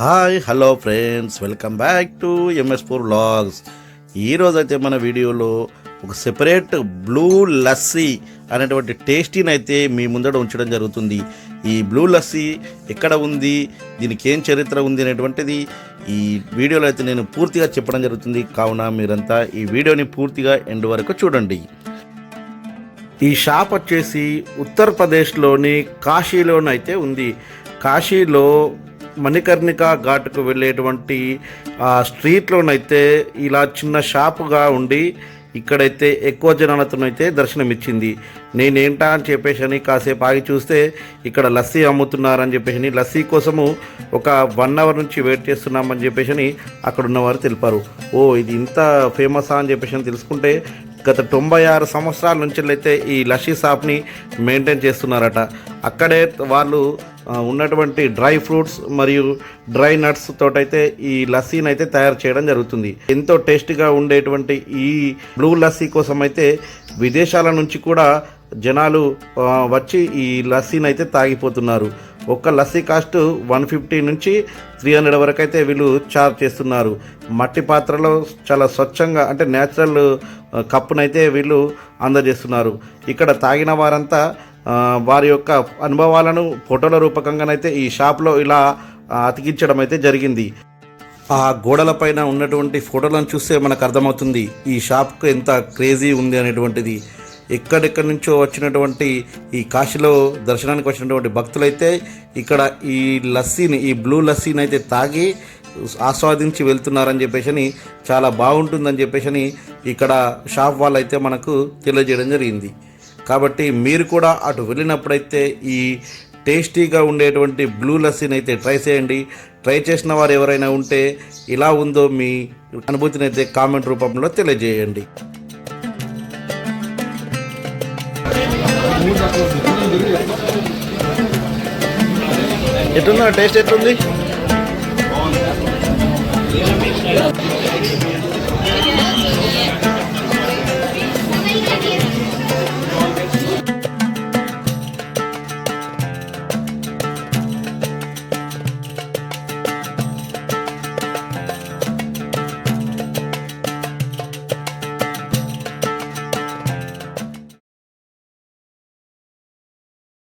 Hi hello friends welcome back to MS four vlogs. ఈరోజైతే మన వీడియోలో ఒక సెపరేట్ బ్లూ లస్సీ అనేటువంటి టేస్టీని అయితే మీ ముందట ఉంచడం జరుగుతుంది. ఈ బ్లూ లస్సీ ఎక్కడ ఉంది దీనికి ఏం చరిత్ర ఉంది అనేటువంటిది ఈ వీడియోలో అయితే నేను పూర్తిగా చెప్పడం జరుగుతుంది. కావున మీరంతా ఈ వీడియోని పూర్తిగా ఎండ్ వరకు చూడండి. ఈ షాప్ వచ్చేసి ఉత్తరప్రదేశ్లోని కాశీలోనైతే ఉంది. కాశీలో మణికర్ణిక ఘాట్కు వెళ్ళేటువంటి ఆ స్ట్రీట్లోనైతే ఇలా చిన్న షాపుగా ఉండి ఇక్కడైతే ఎక్కువ జనాలతోనైతే దర్శనమిచ్చింది. నేనేంటా అని చెప్పేసి అని కాసేపు ఆగి చూస్తే ఇక్కడ లస్సీ అమ్ముతున్నారని చెప్పేసి అని లస్సీ కోసము ఒక వన్ అవర్ నుంచి వెయిట్ చేస్తున్నామని చెప్పేసి అని అక్కడ ఉన్నవారు తెలిపారు. ఓ ఇది ఇంత ఫేమసా అని చెప్పేసి అని తెలుసుకుంటే గత తొంభై ఆరు సంవత్సరాల నుంచి అయితే ఈ లస్సీ షాప్ని మెయింటైన్ చేస్తున్నారట. అక్కడే వాళ్ళు ఉన్నటువంటి డ్రై ఫ్రూట్స్ మరియు డ్రై నట్స్ తోటైతే ఈ లస్సీని అయితే తయారు చేయడం జరుగుతుంది. ఎంతో టేస్ట్గా ఉండేటువంటి ఈ బ్లూ లస్సీ కోసం అయితే విదేశాల నుంచి కూడా జనాలు వచ్చి ఈ లస్సీని అయితే తాగిపోతున్నారు. ఒక్క లస్సీ కాస్ట్ వన్ ఫిఫ్టీ నుంచి త్రీ హండ్రెడ్ వరకు అయితే వీళ్ళు చార్జ్ చేస్తున్నారు. మట్టి పాత్రలో చాలా స్వచ్ఛంగా అంటే న్యాచురల్ కప్పునైతే వీళ్ళు అందజేస్తున్నారు. ఇక్కడ తాగిన వారంతా వారి యొక్క అనుభవాలను ఫోటోల రూపకంగానైతే ఈ షాప్లో ఇలా అతికించడం అయితే జరిగింది. ఆ గోడలపైన ఉన్నటువంటి ఫోటోలను చూస్తే మనకు అర్థమవుతుంది ఈ షాప్కు ఎంత క్రేజీ ఉంది అనేటువంటిది. ఎక్కడెక్కడి నుంచో వచ్చినటువంటి ఈ కాశీలో దర్శనానికి వచ్చినటువంటి భక్తులైతే ఇక్కడ ఈ లస్సీని ఈ బ్లూ లస్సీని అయితే తాగి ఆస్వాదించి వెళ్తున్నారని చెప్పేసి అని చాలా బాగుంటుందని చెప్పేసి అని ఇక్కడ షాప్ వాళ్ళు అయితే మనకు తెలియజేయడం జరిగింది. కాబట్టి మీరు కూడా అటు వెళ్ళినప్పుడైతే ఈ టేస్టీగా ఉండేటువంటి బ్లూ లస్సీని అయితే ట్రై చేయండి. ట్రై చేసిన వారు ఎవరైనా ఉంటే ఇలా ఉందో మీ అనుభూతిని అయితే కామెంట్ రూపంలో తెలియజేయండి. ఎట్లున్నా టేస్ట్ ఎట్లుంది?